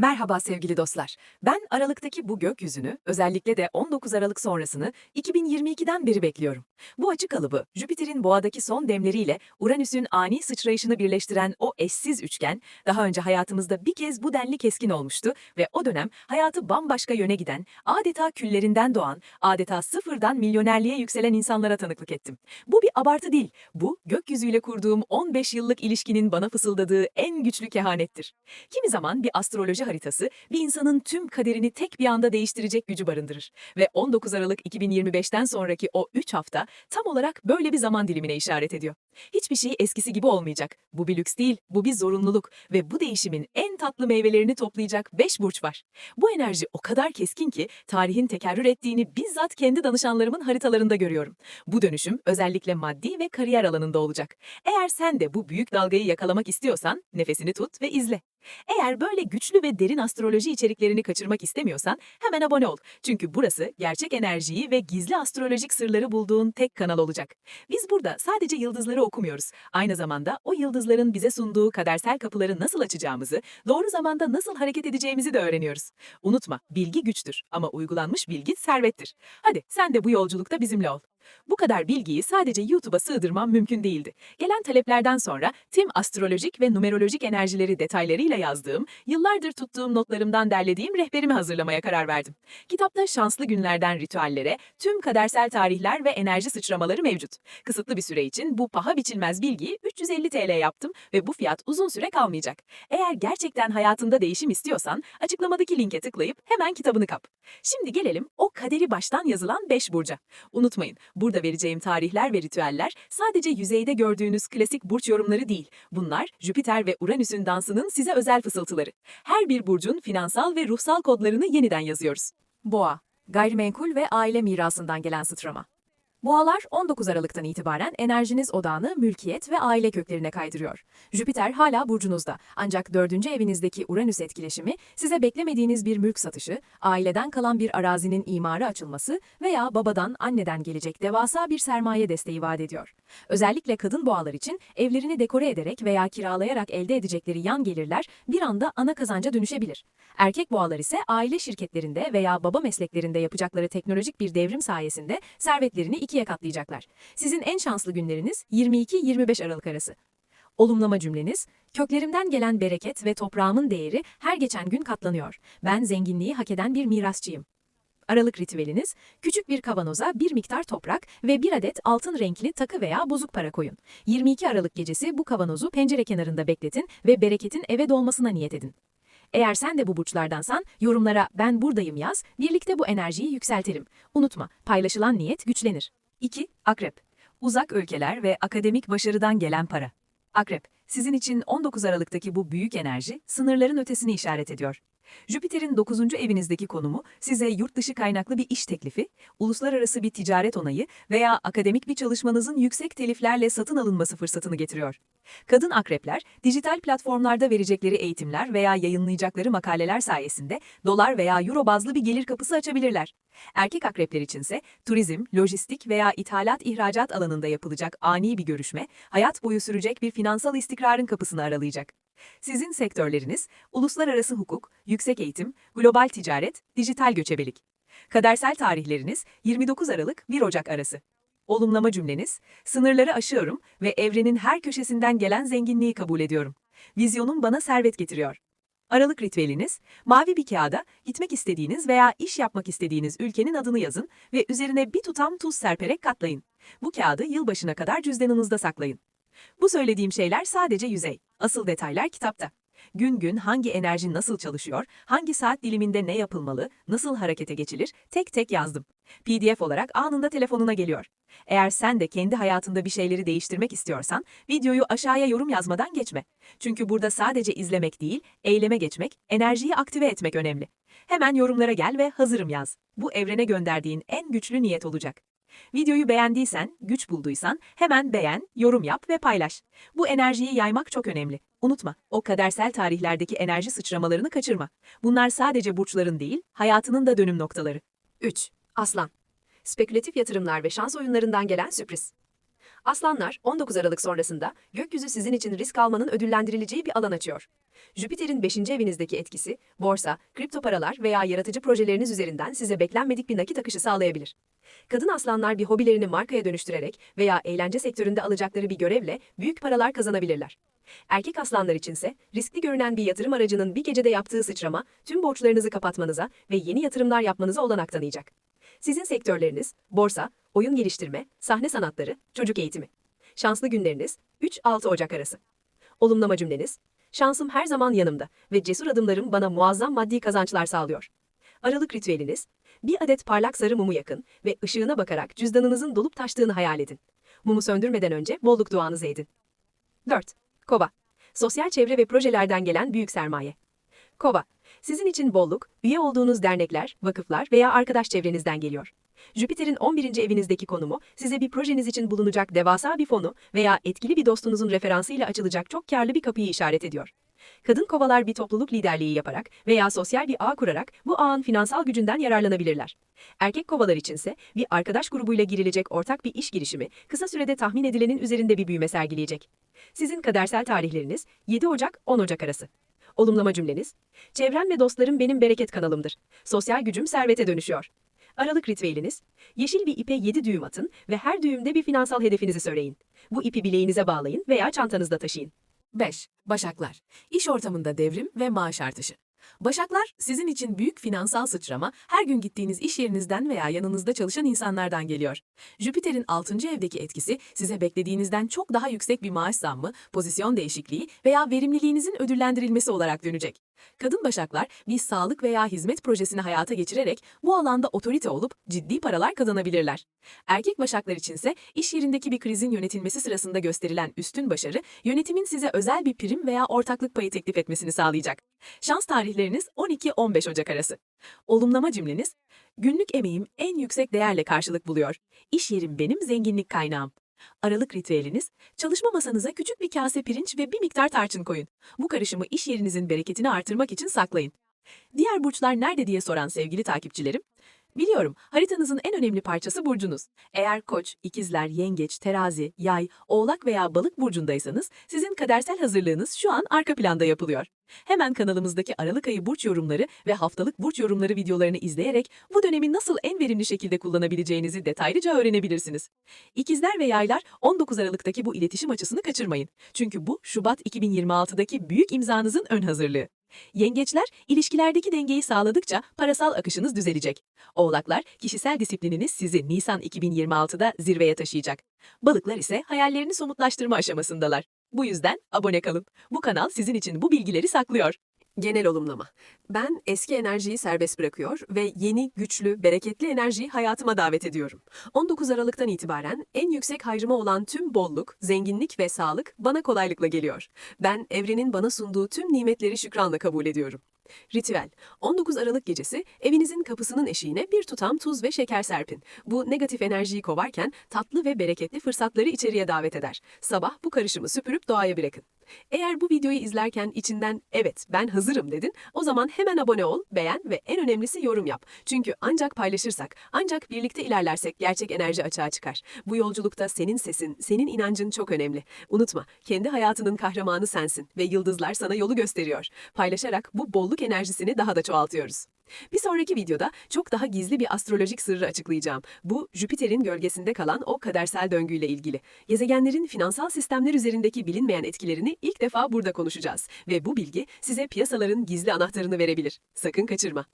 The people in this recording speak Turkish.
Merhaba sevgili dostlar. Ben Aralık'taki bu gökyüzünü, özellikle de 19 Aralık sonrasını 2022'den beri bekliyorum. Bu açı kalıbı, Jüpiter'in boğadaki son demleriyle Uranüs'ün ani sıçrayışını birleştiren o eşsiz üçgen, daha önce hayatımızda bir kez bu denli keskin olmuştu ve o dönem hayatı bambaşka yöne giden, adeta küllerinden doğan, adeta sıfırdan milyonerliğe yükselen insanlara tanıklık ettim. Bu bir abartı değil, bu gökyüzüyle kurduğum 15 yıllık ilişkinin bana fısıldadığı en güçlü kehanettir. Kimi zaman bir astroloji haritası bir insanın tüm kaderini tek bir anda değiştirecek gücü barındırır. Ve 19 Aralık 2025'ten sonraki o 3 hafta tam olarak böyle bir zaman dilimine işaret ediyor. Hiçbir şey eskisi gibi olmayacak. Bu bir lüks değil, bu bir zorunluluk ve bu değişimin en tatlı meyvelerini toplayacak 5 burç var. Bu enerji o kadar keskin ki tarihin tekerrür ettiğini bizzat kendi danışanlarımın haritalarında görüyorum. Bu dönüşüm özellikle maddi ve kariyer alanında olacak. Eğer sen de bu büyük dalgayı yakalamak istiyorsan nefesini tut ve izle. Eğer böyle güçlü ve derin astroloji içeriklerini kaçırmak istemiyorsan hemen abone ol. Çünkü burası gerçek enerjiyi ve gizli astrolojik sırları bulduğun tek kanal olacak. Biz burada sadece yıldızları okumuyoruz. Aynı zamanda o yıldızların bize sunduğu kadersel kapıları nasıl açacağımızı, doğru zamanda nasıl hareket edeceğimizi de öğreniyoruz. Unutma, bilgi güçtür ama uygulanmış bilgi servettir. Hadi sen de bu yolculukta bizimle ol. Bu kadar bilgiyi sadece YouTube'a sığdırmam mümkün değildi. Gelen taleplerden sonra tüm astrolojik ve numerolojik enerjileri detaylarıyla yazdığım, yıllardır tuttuğum notlarımdan derlediğim rehberimi hazırlamaya karar verdim. Kitapta şanslı günlerden ritüellere, tüm kadersel tarihler ve enerji sıçramaları mevcut. Kısıtlı bir süre için bu paha biçilmez bilgiyi 350 TL yaptım ve bu fiyat uzun süre kalmayacak. Eğer gerçekten hayatında değişim istiyorsan açıklamadaki linke tıklayıp hemen kitabını kap. Şimdi gelelim o kaderi baştan yazılan 5 burca. Unutmayın, burada vereceğim tarihler ve ritüeller sadece yüzeyde gördüğünüz klasik burç yorumları değil. Bunlar Jüpiter ve Uranüs'ün dansının size özel fısıltıları. Her bir burcun finansal ve ruhsal kodlarını yeniden yazıyoruz. Boğa, gayrimenkul ve aile mirasından gelen sıçrama. Boğalar 19 Aralık'tan itibaren enerjiniz odağını mülkiyet ve aile köklerine kaydırıyor. Jüpiter hala burcunuzda ancak dördüncü evinizdeki Uranüs etkileşimi size beklemediğiniz bir mülk satışı, aileden kalan bir arazinin imarı açılması veya babadan anneden gelecek devasa bir sermaye desteği vaat ediyor. Özellikle kadın boğalar için evlerini dekore ederek veya kiralayarak elde edecekleri yan gelirler bir anda ana kazanca dönüşebilir. Erkek boğalar ise aile şirketlerinde veya baba mesleklerinde yapacakları teknolojik bir devrim sayesinde servetlerini ikiye katlayacaklar. Sizin en şanslı günleriniz 22-25 Aralık arası. Olumlama cümleniz, köklerimden gelen bereket ve toprağımın değeri her geçen gün katlanıyor. Ben zenginliği hak eden bir mirasçıyım. Aralık ritüeliniz, küçük bir kavanoza bir miktar toprak ve bir adet altın renkli takı veya bozuk para koyun. 22 Aralık gecesi bu kavanozu pencere kenarında bekletin ve bereketin eve dolmasına niyet edin. Eğer sen de bu burçlardansan yorumlara ben buradayım yaz, birlikte bu enerjiyi yükseltelim. Unutma, paylaşılan niyet güçlenir. 2. Akrep. Uzak ülkeler ve akademik başarıdan gelen para. Akrep, sizin için 19 Aralık'taki bu büyük enerji sınırların ötesini işaret ediyor. Jüpiter'in 9. evinizdeki konumu size yurt dışı kaynaklı bir iş teklifi, uluslararası bir ticaret onayı veya akademik bir çalışmanızın yüksek teliflerle satın alınması fırsatını getiriyor. Kadın akrepler, dijital platformlarda verecekleri eğitimler veya yayınlayacakları makaleler sayesinde dolar veya euro bazlı bir gelir kapısı açabilirler. Erkek akrepler içinse turizm, lojistik veya ithalat ihracat alanında yapılacak ani bir görüşme, hayat boyu sürecek bir finansal istikrarın kapısını aralayacak. Sizin sektörleriniz, uluslararası hukuk, yüksek eğitim, global ticaret, dijital göçebelik. Kadersel tarihleriniz 29 Aralık 1 Ocak arası. Olumlama cümleniz, sınırları aşıyorum ve evrenin her köşesinden gelen zenginliği kabul ediyorum. Vizyonum bana servet getiriyor. Aralık ritüeliniz, mavi bir kağıda gitmek istediğiniz veya iş yapmak istediğiniz ülkenin adını yazın ve üzerine bir tutam tuz serperek katlayın. Bu kağıdı yılbaşına kadar cüzdanınızda saklayın. Bu söylediğim şeyler sadece yüzey. Asıl detaylar kitapta. Gün gün hangi enerji nasıl çalışıyor, hangi saat diliminde ne yapılmalı, nasıl harekete geçilir tek tek yazdım. PDF olarak anında telefonuna geliyor. Eğer sen de kendi hayatında bir şeyleri değiştirmek istiyorsan, videoyu aşağıya yorum yazmadan geçme. Çünkü burada sadece izlemek değil, eyleme geçmek, enerjiyi aktive etmek önemli. Hemen yorumlara gel ve hazırım yaz. Bu evrene gönderdiğin en güçlü niyet olacak. Videoyu beğendiysen, güç bulduysan hemen beğen, yorum yap ve paylaş. Bu enerjiyi yaymak çok önemli. Unutma, o kadersel tarihlerdeki enerji sıçramalarını kaçırma. Bunlar sadece burçların değil, hayatının da dönüm noktaları. 3. Aslan. Spekülatif yatırımlar ve şans oyunlarından gelen sürpriz. Aslanlar 19 Aralık sonrasında gökyüzü sizin için risk almanın ödüllendirileceği bir alan açıyor. Jüpiter'in 5. evinizdeki etkisi, borsa, kripto paralar veya yaratıcı projeleriniz üzerinden size beklenmedik bir nakit akışı sağlayabilir. Kadın aslanlar bir hobilerini markaya dönüştürerek veya eğlence sektöründe alacakları bir görevle büyük paralar kazanabilirler. Erkek aslanlar içinse riskli görünen bir yatırım aracının bir gecede yaptığı sıçrama tüm borçlarınızı kapatmanıza ve yeni yatırımlar yapmanıza olanak tanıyacak. Sizin sektörleriniz borsa, oyun geliştirme, sahne sanatları, çocuk eğitimi. Şanslı günleriniz 3-6 Ocak arası. Olumlama cümleniz Şansım her zaman yanımda ve cesur adımlarım bana muazzam maddi kazançlar sağlıyor. Aralık ritüeliniz bir adet parlak sarı mumu yakın ve ışığına bakarak cüzdanınızın dolup taştığını hayal edin. Mumu söndürmeden önce bolluk duanızı edin. 4. Kova. Sosyal çevre ve projelerden gelen büyük sermaye. Kova. Sizin için bolluk, üye olduğunuz dernekler, vakıflar veya arkadaş çevrenizden geliyor. Jüpiter'in 11. evinizdeki konumu size bir projeniz için bulunacak devasa bir fonu veya etkili bir dostunuzun referansıyla açılacak çok karlı bir kapıyı işaret ediyor. Kadın kovalar bir topluluk liderliği yaparak veya sosyal bir ağ kurarak bu ağın finansal gücünden yararlanabilirler. Erkek kovalar içinse bir arkadaş grubuyla girilecek ortak bir iş girişimi kısa sürede tahmin edilenin üzerinde bir büyüme sergileyecek. Sizin kadersel tarihleriniz 7 Ocak 10 Ocak arası. Olumlama cümleniz Çevrem ve dostlarım benim bereket kanalımdır. Sosyal gücüm servete dönüşüyor. Aralık ritüeliniz Yeşil bir ipe 7 düğüm atın ve her düğümde bir finansal hedefinizi söyleyin. Bu ipi bileğinize bağlayın veya çantanızda taşıyın. 5. Başaklar. İş ortamında devrim ve maaş artışı. Başaklar, sizin için büyük finansal sıçrama her gün gittiğiniz iş yerinizden veya yanınızda çalışan insanlardan geliyor. Jüpiter'in 6. evdeki etkisi size beklediğinizden çok daha yüksek bir maaş zammı, pozisyon değişikliği veya verimliliğinizin ödüllendirilmesi olarak dönecek. Kadın başaklar bir sağlık veya hizmet projesini hayata geçirerek bu alanda otorite olup ciddi paralar kazanabilirler. Erkek başaklar içinse iş yerindeki bir krizin yönetilmesi sırasında gösterilen üstün başarı yönetimin size özel bir prim veya ortaklık payı teklif etmesini sağlayacak. Şans tarihleriniz 12-15 Ocak arası. Olumlama cümleniz, günlük emeğim en yüksek değerle karşılık buluyor. İş yerim benim zenginlik kaynağım. Aralık ritüeliniz, çalışma masanıza küçük bir kase pirinç ve bir miktar tarçın koyun. Bu karışımı iş yerinizin bereketini artırmak için saklayın. Diğer burçlar nerede diye soran sevgili takipçilerim, Biliyorum, haritanızın en önemli parçası burcunuz. Eğer koç, ikizler, yengeç, terazi, yay, oğlak veya balık burcundaysanız sizin kadersel hazırlığınız şu an arka planda yapılıyor. Hemen kanalımızdaki Aralık ayı burç yorumları ve haftalık burç yorumları videolarını izleyerek bu dönemi nasıl en verimli şekilde kullanabileceğinizi detaylıca öğrenebilirsiniz. İkizler ve yaylar 19 Aralık'taki bu iletişim açısını kaçırmayın. Çünkü bu Şubat 2026'daki büyük imzanızın ön hazırlığı. Yengeçler, ilişkilerdeki dengeyi sağladıkça parasal akışınız düzelecek. Oğlaklar, kişisel disiplininiz sizi Nisan 2026'da zirveye taşıyacak. Balıklar ise hayallerini somutlaştırma aşamasındalar. Bu yüzden abone kalın. Bu kanal sizin için bu bilgileri saklıyor. Genel olumlama. Ben eski enerjiyi serbest bırakıyor ve yeni, güçlü, bereketli enerjiyi hayatıma davet ediyorum. 19 Aralık'tan itibaren en yüksek hayrıma olan tüm bolluk, zenginlik ve sağlık bana kolaylıkla geliyor. Ben evrenin bana sunduğu tüm nimetleri şükranla kabul ediyorum. Ritüel. 19 Aralık gecesi evinizin kapısının eşiğine bir tutam tuz ve şeker serpin. Bu negatif enerjiyi kovarken tatlı ve bereketli fırsatları içeriye davet eder. Sabah bu karışımı süpürüp doğaya bırakın. Eğer bu videoyu izlerken içinden evet ben hazırım dedin, o zaman hemen abone ol, beğen ve en önemlisi yorum yap. Çünkü ancak paylaşırsak, ancak birlikte ilerlersek gerçek enerji açığa çıkar. Bu yolculukta senin sesin, senin inancın çok önemli. Unutma, kendi hayatının kahramanı sensin ve yıldızlar sana yolu gösteriyor. Paylaşarak bu bolluk enerjisini daha da çoğaltıyoruz. Bir sonraki videoda çok daha gizli bir astrolojik sırrı açıklayacağım. Bu Jüpiter'in gölgesinde kalan o kadersel döngüyle ilgili. Gezegenlerin finansal sistemler üzerindeki bilinmeyen etkilerini ilk defa burada konuşacağız ve bu bilgi size piyasaların gizli anahtarını verebilir. Sakın kaçırma.